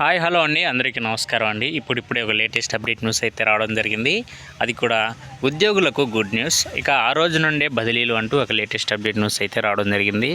Hi hello అండి. అందరికీ నమస్కారం అండి. ఇప్పుడు ఇప్పుడే ఒక లేటెస్ట్ అప్డేట్ న్యూస్ అయితే రావడం జరిగింది. అది కూడా ఉద్యోగులకు గుడ్ న్యూస్. ఇక ఆ రోజు నుండే బదిలీలు అంటూ ఒక లేటెస్ట్ అప్డేట్ న్యూస్ అయితే రావడం జరిగింది.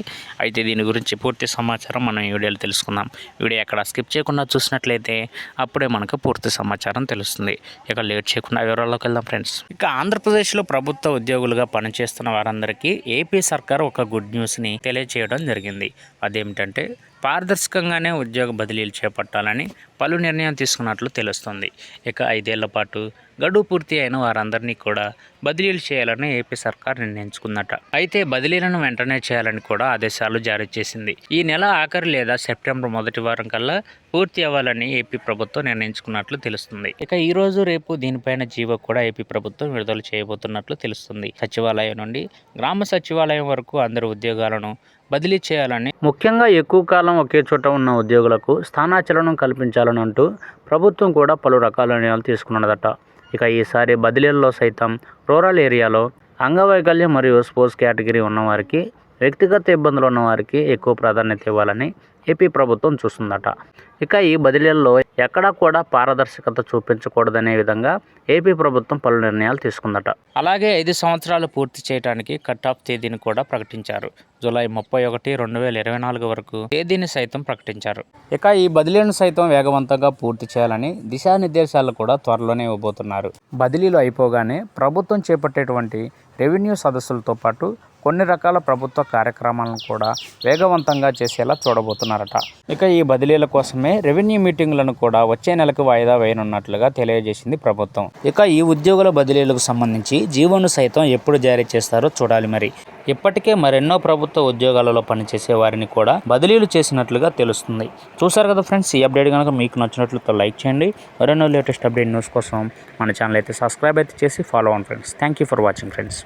అయితే దీని గురించి పూర్తి సమాచారం మనం ఈ వీడియోలో తెలుసుకుందాం. వీడియో ఎక్కడ స్కిప్ చేయకుండా చూసినట్లయితే అప్పుడే మనకు పూర్తి సమాచారం తెలుస్తుంది. ఇక లేట్ చేయకుండా వివరాల్లోకి వెళ్దాం ఫ్రెండ్స్. ఇక ఆంధ్రప్రదేశ్లో ప్రభుత్వ ఉద్యోగులుగా పనిచేస్తున్న వారందరికీ ఏపీ సర్కార్ ఒక గుడ్ న్యూస్ని తెలియజేయడం జరిగింది. అదేమిటంటే పారదర్శకంగానే ఉద్యోగ బదిలీలు చేపట్టాలని పలు నిర్ణయం తీసుకున్నట్లు తెలుస్తుంది. ఇక ఐదేళ్ళ పాటు గడువు పూర్తి అయిన వారందరినీ కూడా బదిలీలు చేయాలని ఏపీ సర్కార్ నిర్ణయించుకుందట. అయితే బదిలీలను వెంటనే చేయాలని కూడా ఆదేశాలు జారీ చేసింది. ఈ నెల ఆఖరి లేదా సెప్టెంబర్ మొదటి వారం కల్లా పూర్తి అవ్వాలని ఏపీ ప్రభుత్వం నిర్ణయించుకున్నట్లు తెలుస్తుంది. ఇక ఈ రోజు రేపు దీనిపైన జీవో కూడా ఏపీ ప్రభుత్వం విడుదల చేయబోతున్నట్లు తెలుస్తుంది. సచివాలయం నుండి గ్రామ సచివాలయం వరకు అందరు ఉద్యోగాలను బదిలీ చేయాలని. ముఖ్యంగా ఎక్కువ కాలం ఒకే చోట ఉన్న ఉద్యోగులకు స్థానాచలనం కల్పించాలని అంటూ ప్రభుత్వం కూడా పలు రకాల నిర్ణయాలు తీసుకున్నదట. ఇక ఈసారి బదిలీల్లో సైతం రూరల్ ఏరియాలో అంగవైకల్యం మరియు స్పోర్ట్స్ కేటగిరీ ఉన్నవారికి వ్యక్తిగత ఇబ్బందులు ఉన్నవారికి ఎక్కువ ప్రాధాన్యత ఇవ్వాలని ఏపీ ప్రభుత్వం చూస్తుందట. ఇక ఈ బదిలీల్లో ఎక్కడా కూడా పారదర్శకత చూపించకూడదనే విధంగా ఏపీ ప్రభుత్వం పలు నిర్ణయాలు తీసుకుందట. అలాగే ఐదు సంవత్సరాలు పూర్తి చేయడానికి కట్ ఆఫ్ తేదీని కూడా ప్రకటించారు. జూలై ముప్పై ఒకటి రెండు వేల ఇరవై నాలుగు వరకు తేదీని సైతం ప్రకటించారు. ఇక ఈ బదిలీలను సైతం వేగవంతంగా పూర్తి చేయాలని దిశానిర్దేశాలు కూడా త్వరలోనే ఇవ్వబోతున్నారు. బదిలీలు అయిపోగానే ప్రభుత్వం చేపట్టేటువంటి రెవెన్యూ సదస్సులతో పాటు కొన్ని రకాల ప్రభుత్వ కార్యక్రమాలను కూడా వేగవంతంగా చేసేలా చూడబోతున్నారట ఇక ఈ బదిలీల కోసమే రెవెన్యూ మీటింగులను కూడా వచ్చే నెలకు వాయిదా వేయనున్నట్లుగా తెలియజేసింది ప్రభుత్వం. ఇక ఈ ఉద్యోగుల బదిలీలకు సంబంధించి జీవోను సైతం ఎప్పుడు జారీ చేస్తారో చూడాలి మరి. ఇప్పటికే మరెన్నో ప్రభుత్వ ఉద్యోగాలలో పనిచేసే వారిని కూడా బదిలీలు చేసినట్లుగా తెలుస్తుంది. చూసారు కదా ఫ్రెండ్స్ ఈ అప్డేట్ కనుక మీకు నచ్చినట్లయితే లైక్ చేయండి. మరెన్నో లేటెస్ట్ అప్డేట్ న్యూస్ కోసం మన ఛానల్ అయితే సబ్స్క్రైబ్ అయితే చేసి ఫాలో అవ్వండి friends. Thank you for watching friends